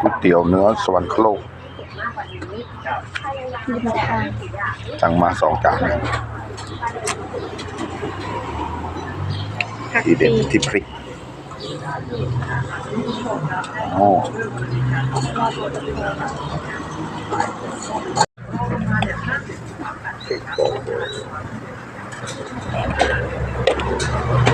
ก๋วยเตี๋ยวเนื้อสวรรคโลกมีมาทานสั่งมาสองจานผักที่เด็ดชีที่พริกโอ้อื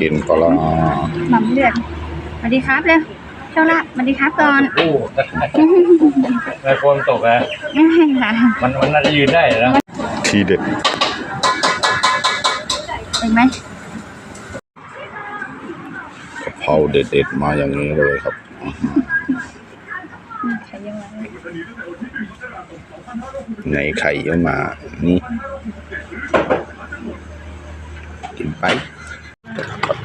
กินก็ละหม่ำเลือดสวัสดีครับเร็วเจ้าละสวัสดีครับก่อนโอ้ในโฟนตกอะไม่ค่ะมันมันน่าจะยืนได้นะทีเด็ดเห็นไหมกะเพราเด็ดๆมาอย่างนี้เลยครับอืมไข่ยังไงในไข่เยอะมา นี่ กินไป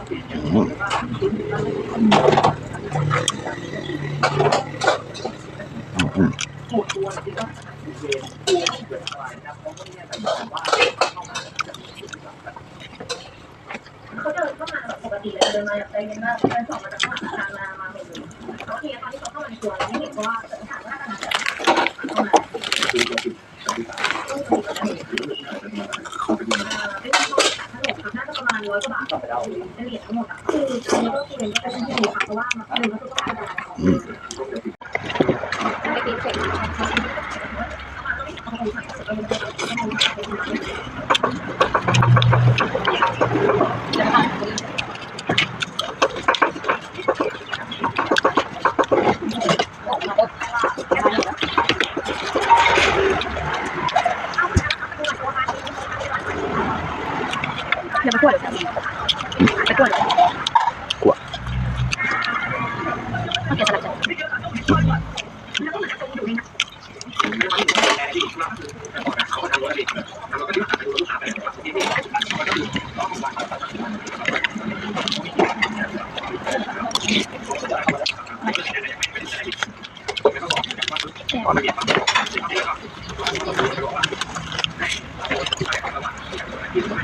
เขาเดินเข้ามาแบบปกติเลยเดินมาแบบใจเย็นมากเดินสองมาจากข้างหลังทางมามาเห็นเขาทีนี้ตอนที่เขาเข้ามาในครัวเราไม่เห็นเพราะว่าถามว่าขนาดไหนเข้ามาเป็นน่าจะประมา ณร้อยกว่าบาทเฉลี่ยทั้งหมดคืออันนี้ก็คือเป็นก็เป็นที่ดีค่ะเพราะว่ามันเป็นวัตถุดิบธรรมดาของไม่ติดเสร็ เดี๋ยวไปกวดเลยไปกวดเลยกวดต้องเก็บสลับกันตอนนี้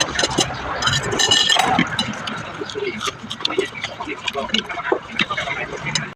เ Welcome.